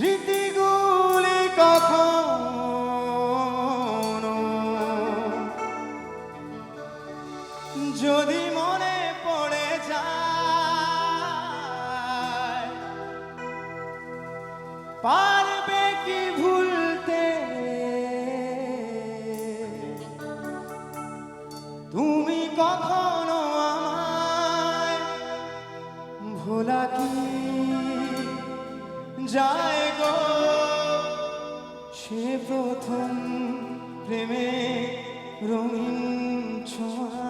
স্মৃতিগুলি কখনো যদি মনে পড়ে যায় পারবে কি ভুলতে? কখনো যায় সে প্রথম প্রেমে রঙিন ছোঁয়ায়।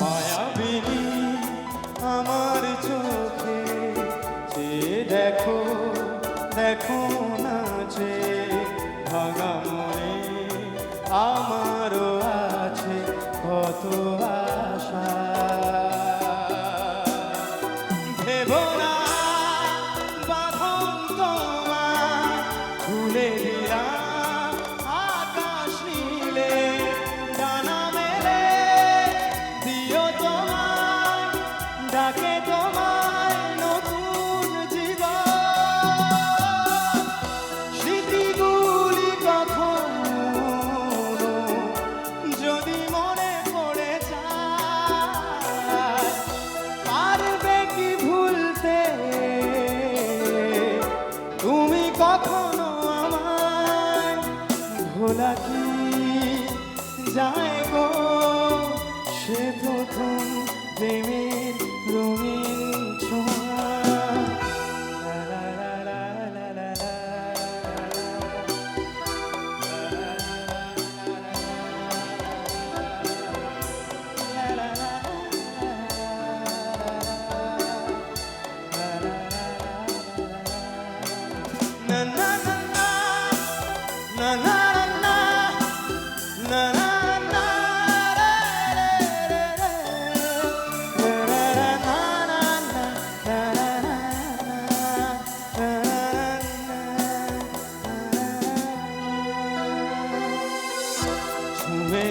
মায়াবিনী ভাঙা মনে আমারও আছে কত আশা। ভেবো ভোলা কি যায় গো সে প্রথম প্রেমের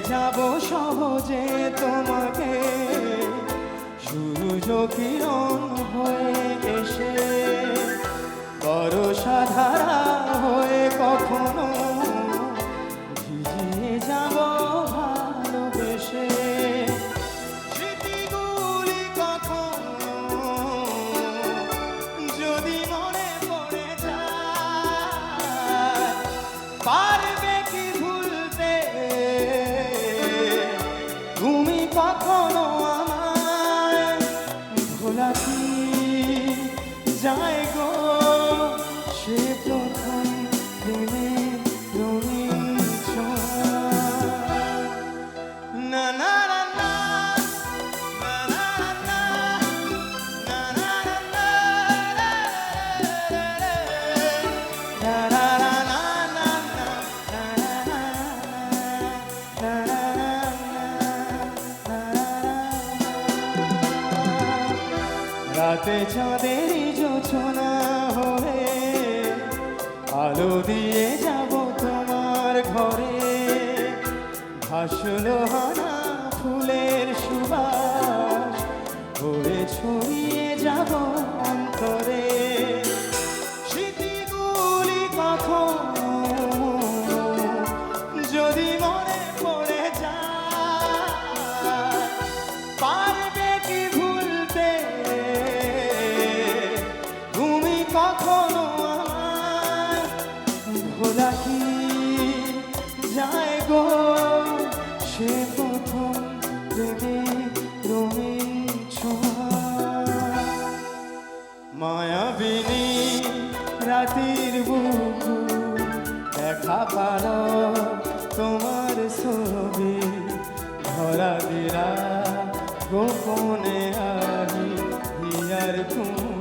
যাব সহজে তোমাকে। সূর্য কিরণ যায় গো। সে প্রথম প্রেমে না না না রাতে চাঁদের যোচনা হয়ে আলো দিয়ে যাব তোমার ঘরে। ভাসলো হানা ফুলের সুবাস ঘুরে ছড়িয়ে মায়াবিনী রাতির বুকু তোমার ছবি ধরা দিলা গোপনে আহি হিয়ার তুমি